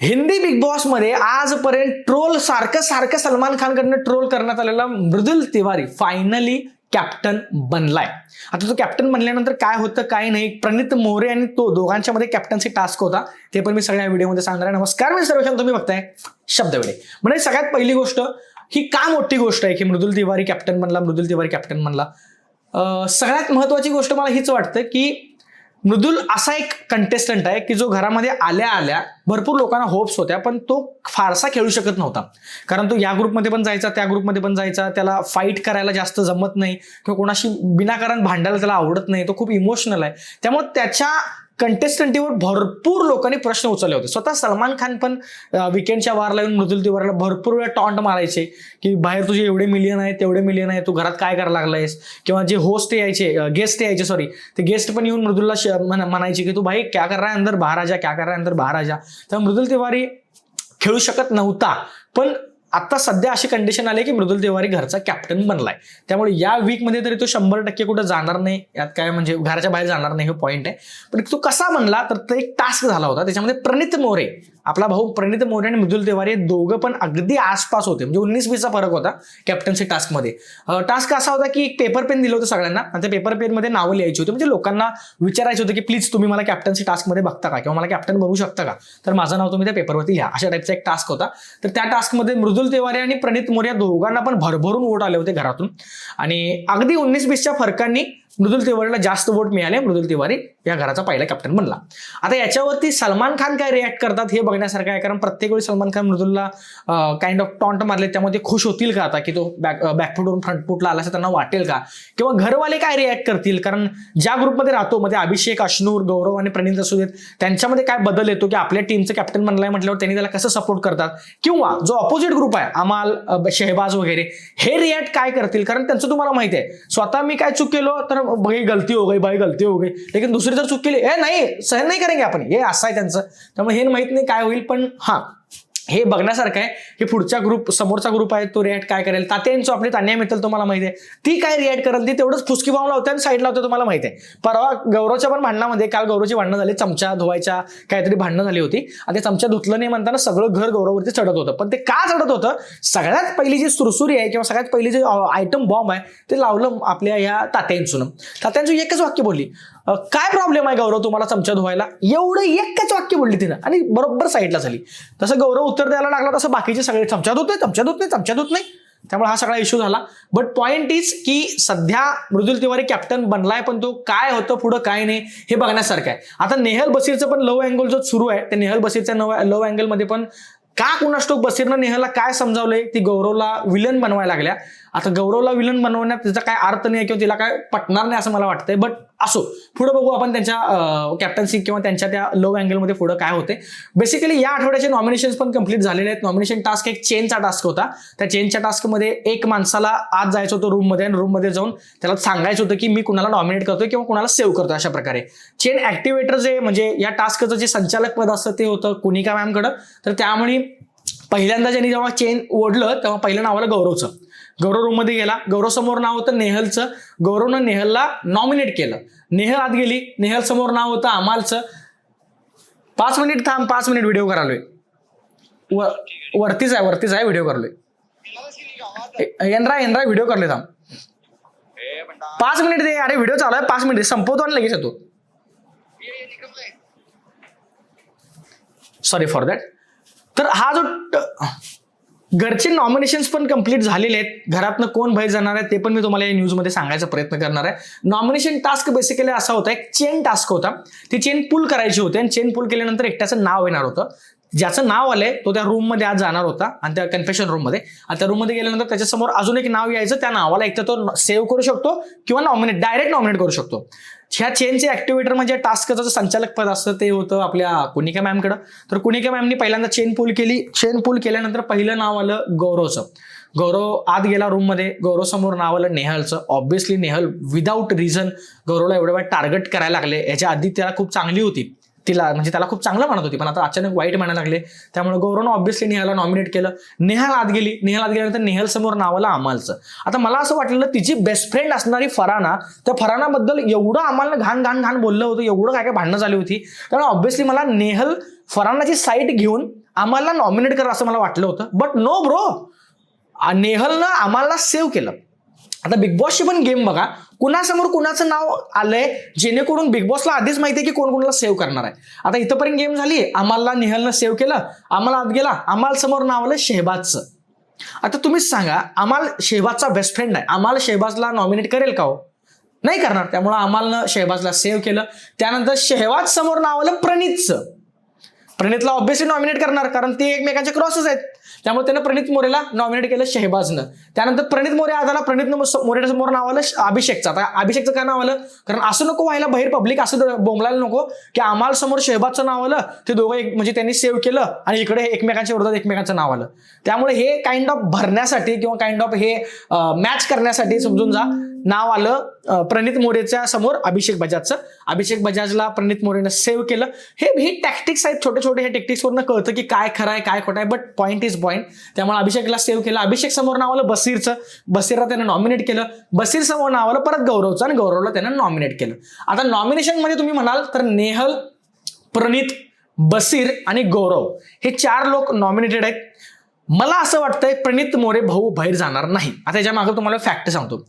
Hindi big बॉसमध्ये आजपर्यंत troll सारखं सारखं सलमान खानकडनं ट्रोल करण्यात आलेला मृदुल तिवारी फायनली कॅप्टन बनलाय. आता तो कॅप्टन बनल्यानंतर काय होतं काय नाही प्रणित मोरे आणि तो दोघांच्या मध्ये कॅप्टनसी टास्क होता ते पण मी सगळ्या व्हिडिओमध्ये सांगणार आहे. नमस्कार मी सर्वेक्षण तुम्ही बघताय शब्दवेळे म्हणजे सगळ्यात पहिली गोष्ट ही का मोठी गोष्ट आहे की मृदुल तिवारी कॅप्टन बनला मृदुल तिवारी कॅप्टन बनला? सगळ्यात महत्वाची गोष्ट मला हीच वाटतं की मृदुल असा एक कंटेस्टंट आहे की जो घरामध्ये आल्या आल्या भरपूर लोकांना होप्स होत्या पण तो फारसा खेळू शकत नव्हता. कारण तो या ग्रुपमध्ये पण जायचा त्या ग्रुपमध्ये पण जायचा त्याला फाईट करायला जास्त जमत नाही किंवा कोणाशी विनाकारण भांडायला त्याला आवडत नाही तो खूप इमोशनल आहे. त्यामुळे त्याच्या कंटेस्टंटीवर भरपूर लोकांनी प्रश्न उचलले होते. स्वतः सलमान खान पण विकेंडच्या वारला येऊन मृदुल तिवारीला भरपूर वेळा टॉन्ट मारायचे की बाहेर तुझे एवढे मिलियन आहेत तेवढे मिलियन आहे तू घरात काय करायला लागलायस? किंवा जे होस्ट यायचे गेस्ट यायचे सॉरी ते गेस्ट पण येऊन मृदुलला श- म्हणायचे की तू भाई क्या कर रहा है अंदर? बाहेर आजा क्या कर रहा है अंदर? बाहेर आजा तर मृदुल तिवारी खेळू शकत नव्हता. पण आता सध्या अशी कंडिशन आली की मृदुल तिवारी घरचा कॅप्टन बनलाय. त्यामुळे या वीकमध्ये तरी तो शंभर टक्के कुठं जाणार नाही यात काय म्हणजे घराच्या बाहेर जाणार नाही हे पॉईंट आहे. पण तो कसा बनला तर तो एक टास्क झाला होता त्याच्यामध्ये प्रणित मोरे आपला भाऊ प्रणित मोरे आणि मृदुल तिवारी हे दोघं पण अगदी आसपास होते. म्हणजे उन्नीस वीसचा फरक होता कॅप्टन्सी टास्कमध्ये टास्क असा होता की एक पेपर पेन दिलं होतं सगळ्यांना. आणि त्या पेपर पेनमध्ये नावं लिहायची होती. म्हणजे लोकांना विचारायचं होतं की प्लीज तुम्ही मला कॅप्टन्सी टास्कमध्ये बघता का? किंवा मला कॅप्टन बनवू शकता का? तर माझं नाव तुम्ही त्या पेपरवरती लिहा. अशा टाईपचा एक टास्क होता. तर त्या टास्कमध्ये मृदुल तिवारी आणि प्रणित मोरे या दोघांना पण भरभरून वोट आले होते घरातून. आणि अगदी उन्नीस वीसच्या फरकांनी मृदुल तिवारीला जास्त वोट मिळाले. मृदुल तिवारी या घराचा पहिला कॅप्टन बनला. आता याच्यावरती सलमान खान काय रिॲक्ट करतात हे बघण्यासारखं आहे. कारण प्रत्येक वेळी सलमान खान मृदुलला काइंड ऑफ टॉन्ट मारले. त्यामध्ये खुश होतील का आता? की तो बॅक बॅकफुटवरून फ्रंटफुटला आला असं त्यांना वाटेल का? किंवा घरवाले काय रिॲक्ट करतील? कारण ज्या ग्रुपमध्ये राहतो मध्ये अभिषेक अश्नूर गौरव आणि प्रणित असू देत त्यांच्यामध्ये काय बदल येतो? की आपल्या टीमचं कॅप्टन बनलाय म्हटल्यावर त्यांनी त्याला कसं सपोर्ट करतात? किंवा जो ऑपोजिट ग्रुप आहे अमाल शेहबाज वगैरे हे रिॲक्ट काय करतील? कारण त्यांचं तुम्हाला माहिती आहे. स्वतः मी काय चूक केलो? तर भाई गलती हो गई भाई गलती हो गई. लेकिन दुसरी जर चूक केली. ए नाही सहन नाही करेंगे आपण. हे असं आहे त्यांचं. त्यामुळे हे माहीत नाही काय होईल पण हां. हे बघण्यासारखं आहे. की पुढचा ग्रुप समोरचा ग्रुप आहे तो रिॲक्ट काय करेल? तात्यांचं आपली तान्या मित्तल तुम्हाला माहिती आहे. ती काय रिॲक्ट करेल? ती तेवढंच फुसकी बावला लावते आणि साईडला होते तुम्हाला माहिती आहे. परवा गौरवच्या पण भांडणामध्ये काल गौरवची भांडणं झाली. चमचा धुवायच्या काहीतरी भांडणं झाली होती. आणि ते चमचा धुतलं नाही म्हणताना सगळं घर गौरववरती चढत होतं. पण ते का चढत होतं? सगळ्यात पहिली जी सुरसुरी आहे किंवा सगळ्यात पहिली जे आयटम बॉम्ब आहे ते लावलं आपल्या या तात्यांचून. तात्यांचं एकच वाक्य बोलली. काय प्रॉब्लेम आहे गौरव तुम्हाला चमचा धुवायला? एवढं एकच वाक्य बोलली तिनं. आणि बरोबर साईडला झाली. तसं गौरव उत्तर द्यायला लागला तसं बाकीचे सगळे चमच्यात धुत नाही चमचा धुत नाही चमच्यात होत नाही. त्यामुळे हा सगळा इश्यू झाला. बट पॉइंट इज की सध्या मृदुल तिवारी कॅप्टन बनलाय पण तो काय होतं पुढं काय नाही हे बघण्यासारखं आहे. आता नेहल बसीरचं पण लव अँगल जो सुरू आहे त्या नेहल बसीरच्या नव लव अँगलमध्ये पण का कुणास्टोक बसीरनं नेहलला काय समजावलंय ती गौरवला विलन बनवायला लागल्या. आता गौरवला विलन बनवण्यात त्याचा काय अर्थ नाही किंवा तिला काय पटणार नाही असं मला वाटतंय. बट असो पुढे बघू आपण त्यांच्या कॅप्टन्सी किंवा त्यांच्या त्या लो अँगलमध्ये पुढे काय होते बेसिकली या आठवड्याचे नॉमिनेशन पण कंप्लीट झालेले आहेत. नॉमिनेशन टास्क एक चेनचा टास्क होता. त्या चेनच्या टास्कमध्ये एक माणसाला आज जायचं होतं रूममध्ये आणि रूममध्ये जाऊन त्याला सांगायचं होतं की मी कुणाला नॉमिनेट करतोय किंवा कुणाला सेव्ह करतोय अशा प्रकारे. चेन ऍक्टिव्हेटर जे म्हणजे या टास्कचं जे संचालक पद असतं ते होतं कुनिका मॅमकडं तर त्यामुळे पहिल्यांदा ज्यांनी जेव्हा चेन ओढलं तेव्हा पहिलं नाव आलं गौरवचं. गौरव रूममध्ये गेला. गौरव समोर नाव होतं नेहलचं. गौरवनं नेहलला नॉमिनेट केलं. नेहल आत गेली. नेहल समोर नाव होतं अमालचं पाच मिनिट थांब पाच मिनिट व्हिडिओ करालोय. व वरतीच आहे वरतीच आहे व्हिडिओ करलोय. येनरा येनरा व्हिडिओ करलोय थांब. पाच मिनिट दे अरे व्हिडिओ चालू आहे पाच मिनिट संपवतो आणि लगेच येतो. सॉरी फॉर दॅट तर हा जो घरचे नॉमिनेशन्स पण कंप्लीट झालेले आहेत. घरातनं कोण बाहेर जाणार आहे ते पण मी तुम्हाला या न्यूजमध्ये सांगायचा प्रयत्न करणार आहे. नॉमिनेशन टास्क बेसिकली असा होता एक चेन टास्क होता. ती चेन पुल करायची होती आणि चेन पुल केल्यानंतर एकट्याचं नाव येणार होतं. ज्याचं नाव आलंय तो त्या रूममध्ये आज जाणार होता आणि त्या कन्फेशन रूममध्ये आणि त्या रूममध्ये गेल्यानंतर त्याच्यासमोर अजून एक नाव यायचं त्या नावाला एकतर तो सेव्ह करू शकतो किंवा नॉमिनेट डायरेक्ट नॉमिनेट करू शकतो. ह्या चेनचे ऍक्टिव्हेटर म्हणजे टास्कचं जे संचालक पद असतं ते होतं आपल्या कुनिका मॅमकडं. तर कुनिका मॅमनी पहिल्यांदा चेन पूल केली. चेन पूल केल्यानंतर पहिलं नाव आलं गौरवचं. गौरव आत गेला रूममध्ये गौरव समोर नाव आलं नेहलचं. ऑब्व्हियसली नेहल विदाऊट रिझन गौरवला एवढ्या वेळ टार्गेट करायला लागले. याच्या आधी त्याला खूप चांगली होती. तिला म्हणजे त्याला खूप चांगलं म्हणत होती पण आता अचानक वाईट म्हणायला लागले. त्यामुळे गौरवनं ऑब्व्हियसली नेहाला नॉमिनेट केलं. नेहाल आत गेली. नेहाल आत गेल्यानंतर नेहल समोर नावाला अमालचं आता मला असं वाटलेलं तिची बेस्ट फ्रेंड असणारी फराना त्या फरानाबद्दल एवढं आम्हाला घाण घाण घाण बोललं होतं एवढं काय काय भांडणं झाली होती. त्यामुळे ऑब्व्हियसली मला नेहल फरानाची साईट घेऊन आम्हाला नॉमिनेट करा असं मला वाटलं होतं. बट नो ब्रो नेहलनं आम्हाला सेव्ह केलं. आता बिग बॉसची पण गेम बघा. कुणासमोर कुणाचं नाव आलंय जेणेकरून बिग बॉसला आधीच माहिती आहे की कोण कोणाला सेव्ह करणार आहे. आता इथंपर्यंत गेम झाली आम्हाला निहलनं सेव्ह केलं आम्हाला आत गेला आम्हाला समोर नाव आलं शेहबाजचं. आता तुम्हीच सांगा आम्हाला शेहबाजचा बेस्ट फ्रेंड आहे आम्हाला शेहबाजला नॉमिनेट करेल का हो? नाही करणार. त्यामुळं आम्हाला शेहबाजला सेव्ह केलं. त्यानंतर शेहबाज समोर नाव आलं प्रणितचं. प्रणितला ऑब्व्हियसली नॉमिनेट करणार कारण ते एकमेकांचे क्रॉसेस आहेत. त्यामुळे त्यानं प्रणित मोरेला नॉमिनेट केलं शहबाजनं. त्यानंतर प्रणित मोरे आजाला प्रणित मोरे समोर नाव आलं अभिषेकचं. आता अभिषेकचं काय नाव आलं? कारण असं नको व्हायला बाहेर पब्लिक असं बोंबलायला नको. की आम्हाला समोर शेहबाजचं नाव आलं ते दोघं एक म्हणजे त्यांनी सेव्ह केलं आणि इकडे एकमेकांच्या विरोधात एकमेकांचं नाव आलं. त्यामुळे हे काइंड ऑफ भरण्यासाठी किंवा काइंड ऑफ हे मॅच करण्यासाठी समजून जा. नाव आलं प्रणित मोरेच्या समोर अभिषेक बजाजचं. अभिषेक बजाजला प्रणित मोरेनं सेव्ह केलं. हे हे टॅक्टिक्स आहेत छोटे छोटे हे टॅक्टिक्सवरनं कळतं की काय खरं आहे काय खोटं आहे बट पॉईंट इज पॉईंट त्यामुळे अभिषेकला सेव्ह केलं. अभिषेक समोर नाव आलं बसीरचं. बसीरला त्यानं नॉमिनेट केलं. बसीर समोर नाव आलं परत गौरवचं आणि गौरवला त्यानं नॉमिनेट केलं. आता नॉमिनेशनमध्ये तुम्ही म्हणाल तर नेहल प्रणित बसीर आणि गौरव. हे चार लोक नॉमिनेटेड आहेत. मला असं वाटतंय प्रणित मोरे भाऊ बाहेर जाणार नाही. आता याच्या मागे तुम्हाला फॅक्ट सांगतो.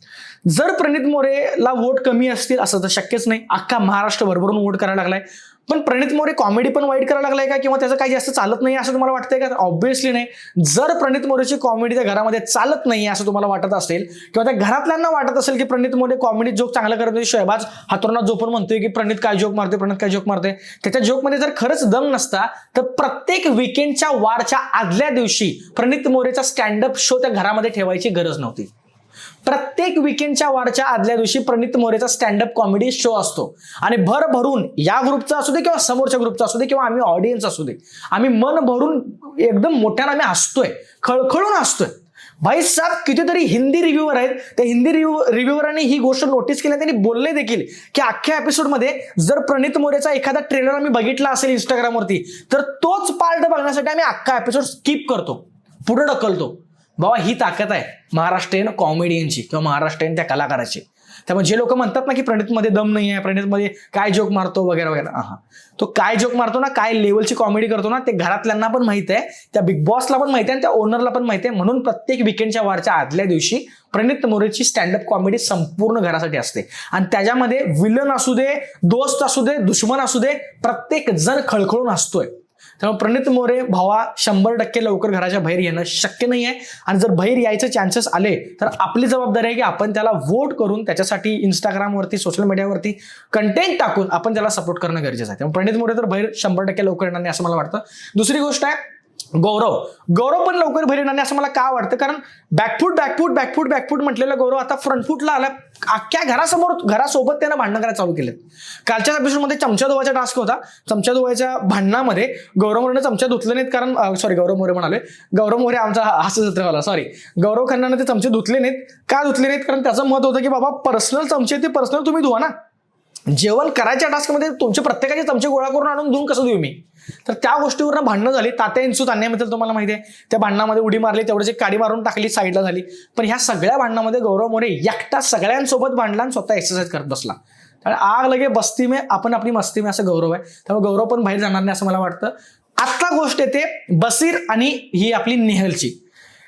जर प्रणित मोरेला वोट कमी असतील असं तर शक्यच नाही. अख्खा महाराष्ट्र भरभरून वोट करायला लागलाय. पण प्रणित मोरे कॉमेडी पण वाईट करायला लागलाय का? किंवा त्याचं काही जास्त चालत नाही असं तुम्हाला वाटतंय का? ऑब्व्हियसली नाही. जर प्रणित मोरेची कॉमेडी त्या घरामध्ये चालत नाही असं तुम्हाला वाटत असेल किंवा त्या घरातल्यांना वाटत असेल की प्रणित मोरे कॉमेडी जोक चांगला करत नाही शहबाज हातोरणात जो पण म्हणतोय की प्रणित काय जोक मारते प्रणित काय जोक मारते त्याच्या जोकमध्ये जर खरंच दम नसता तर प्रत्येक विकेंडच्या वारच्या आदल्या दिवशी प्रणित मोरेचा स्टँडअप शो त्या घरामध्ये ठेवायची गरज नव्हती. प्रत्येक विकेंडच्या वारच्या आदल्या दिवशी प्रणित मोरेचा स्टँडअप कॉमेडी शो असतो. आणि भर भरून या ग्रुपचा असू दे किंवा समोरच्या ग्रुपचा असू दे किंवा आम्ही ऑडियन्स असू दे आम्ही मन भरून एकदम मोठ्यानं आम्ही हसतोय खळखळून हसतोय. भाई साहेब कितीतरी हिंदी रिव्ह्यूवर आहेत. त्या हिंदी रिव्ह्यू रिव्ह्यूवरांनी ही गोष्ट नोटीस केली त्यांनी बोलले देखील की अख्ख्या एपिसोडमध्ये जर प्रणित मोरेचा एखादा ट्रेलर आम्ही बघितला असेल इंस्टाग्रामवरती तर तोच पार्ट बघण्यासाठी आम्ही अख्खा एपिसोड स्किप करतो पुढे ढकलतो. बाबा ही ताकद आहे महाराष्ट्रीयन कॉमेडियनची किंवा महाराष्ट्रीयन त्या कलाकाराची. त्यामुळे जे लोक म्हणतात ना की प्रणितमध्ये दम नाही आहे प्रणितमध्ये काय जोक मारतो वगैरे वगैरे. हा तो काय जोक मारतो ना काय लेवलची कॉमेडी करतो ना ते घरातल्यांना पण माहीत आहे त्या बिग बॉसला पण माहिती आहे आणि त्या ओनरला पण माहिती आहे. म्हणून प्रत्येक विकेंडच्या वारच्या आदल्या दिवशी प्रणित मोरेची स्टँडअप कॉमेडी संपूर्ण घरासाठी असते. आणि त्याच्यामध्ये विलन असू दे दोस्त असू दे दुश्मन असू दे प्रत्येक जण खळखळून असतोय त्यामुळे प्रणित मोरे भावा शंभर टक्के लवकर घराच्या बाहेर येणं शक्य नाही आहे आणि जर बाहेर यायचे चान्सेस आले तर आपली जबाबदारी आहे की आपण त्याला वोट करून त्याच्यासाठी इंस्टाग्रामवरती सोशल मीडियावरती कंटेंट टाकून आपण त्याला सपोर्ट करणं गरजेचं आहे. त्यामुळे प्रणित मोरे तर बाहेर शंभर टक्के लवकर येणार नाही असं मला वाटतं. दुसरी गोष्ट आहे गौरव गौरव पण लवकर भरीन आणि नाही असं मला का वाटतं? कारण बॅकफूट बॅकफूट बॅकफूट बॅकफूट म्हटलेलं गौरव आता फ्रंटफूटला आला. अख्ख्या घरासमोर घरासोबत त्यानं भांडणं करायला चालू केलेत. कालच्या एपिसोडमध्ये चमचा धुवायचा टास्क होता. चमचा धुवायच्या भांडणामध्ये गौरव मोरेनं चमचा धुतले नाहीत कारण सॉरी गौरव मोरे म्हणाले गौरव मोरे आमचा हास्यचित्रवाला सॉरी गौरव खन्नानं ते चमचे धुतले नाहीत. का धुतले नाहीत? कारण त्याचं मत होतं की बाबा पर्सनल चमचे ते पर्सनल तुम्ही धुवा ना. जेवण करायच्या टास्कमध्ये तुमचे प्रत्येकाचे चमचे गोळा करून आणून धुवून कसं देऊ मी? तर त्या गोष्टीवर भांडणं झाली. तात्या इन्सू तान्याबद्दल तुम्हाला माहिती आहे. त्या भांडणामध्ये उडी मारली तेवढ्याची काडी मारून टाकली साईडला झाली. पण ह्या सगळ्या भांडणामध्ये गौरव मोरे एकटा सगळ्यांसोबत भांडला आणि स्वतः एक्सरसाइज करत बसला. त्यामुळे आग लगे बस्ती में आपण आपली मस्ती में असं गौरव आहे. त्यामुळे गौरव पण बाहेर जाणार नाही असं मला वाटतं. आत्ता गोष्ट येते बसीर आणि ही आपली नेहलची.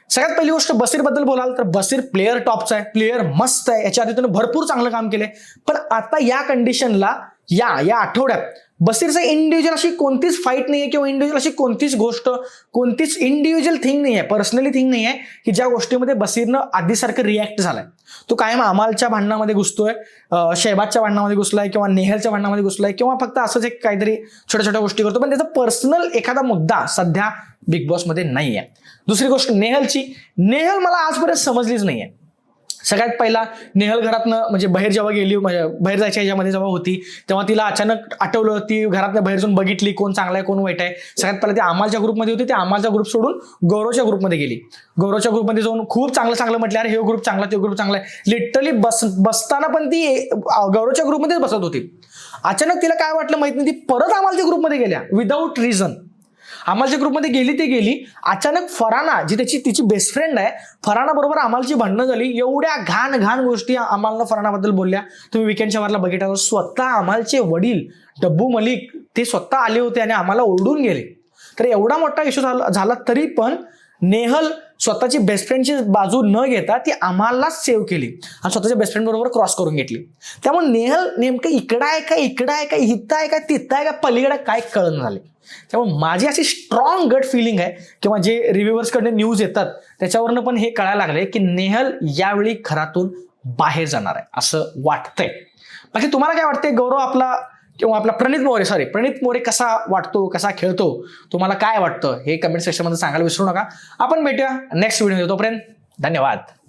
सगळ्यात पहिली गोष्ट बसीरबद्दल बोलाल तर बसीर प्लेअर टॉपचा आहे. प्लेअर मस्त आहे. याच्या आधी त्यानं भरपूर चांगलं काम केलंय. पण आता या कंडिशनला या या आठवड्यात बसीरचं इंडिव्हिज्युअल अशी कोणतीच फाईट नाही आहे किंवा इंडिव्हिज्युअल अशी कोणतीच गोष्ट कोणतीच इंडिव्हिज्युअल थिंग नाही आहे पर्सनली थिंग नाही आहे की ज्या गोष्टीमध्ये बसीरनं आधीसारखं रिॲक्ट झालाय. तो कायम अमालच्या भांडणामध्ये घुसतोय अं, शहबाजच्या भांडणामध्ये घुसलाय किंवा नेहलच्या भांडणामध्ये घुसलाय किंवा फक्त असंच एक काहीतरी छोट्या छोट्या गोष्टी करतो. पण त्याचा पर्सनल एखादा मुद्दा सध्या बिग बॉसमध्ये नाही आहे दुसरी गोष्ट नेहलची. नेहल मला आजपर्यंत समजलीच नाही आहे सगळ्यात पहिला नेहल घरातनं म्हणजे बाहेर जेव्हा गेली म्हणजे बाहेर जायच्या ह्याच्यामध्ये जेव्हा होती तेव्हा तिला अचानक आठवलं ती घरातनं बाहेर जाऊन बघितली कोण चांगला आहे कोण वाईट आहे. सगळ्यात पहिला ती आम्हाच्या ग्रुपमध्ये होती ती अमालचा ग्रुप सोडून गौरवच्या ग्रुपमध्ये गेली. गौरवच्या ग्रुपमध्ये जाऊन खूप चांगलं चांगलं म्हटलं अरे हे ग्रुप चांगला ते ग्रुप चांगला आहे. लिटरली बस बसताना पण ती गौरवच्या ग्रुपमध्येच बसत होती. अचानक तिला काय वाटलं माहीत नाही ती परत अमालच्या ग्रुपमध्ये गेल्या विदाऊट रिझन अमालच्या ग्रुपमध्ये गेली ते गेली. अचानक फराना जी त्याची तिची बेस्ट फ्रेंड आहे फराना बरोबर अमालची भांडणं झाली एवढ्या घाण घाण गोष्टी अमालनं फरानाबद्दल बोलल्या. तुम्ही विकेंडच्या मारला बघितलं स्वतः अमालचे वडील डब्बू मलिक ते स्वतः आले होते आणि आम्हाला ओरडून गेले. तर एवढा मोठा इश्यू झाला झाला तरी पण नेहल स्वतःची बेस्ट फ्रेंडची बाजू न घेता ती आम्हालाच सेव्ह केली. आणि स्वतःच्या बेस्ट फ्रेंड बरोबर क्रॉस करून घेतली. त्यामुळे नेहल नेमकं इकडं आहे का इकडं आहे का इथं आहे का तिथं आहे का पलीकडे काय कळण झाले. त्यामुळे माझी अशी स्ट्रॉंग गट फिलिंग आहे किंवा जे रिव्ह्युअर्सकडे न्यूज येतात त्याच्यावरनं पण हे कळायला लागले की नेहल यावेळी घरातून बाहेर जाणार आहे असं वाटतंय. बाकी तुम्हाला काय वाटतंय? गौरव आपला किंवा आपला प्रणित मोरे सॉरी प्रणित मोरे कसा वाटतो कसा खेळतो तुम्हाला काय वाटतं हे कमेंट सेक्शनमध्ये सांगायला विसरू नका. आपण भेटूया नेक्स्ट व्हिडिओ तोपर्यंत धन्यवाद.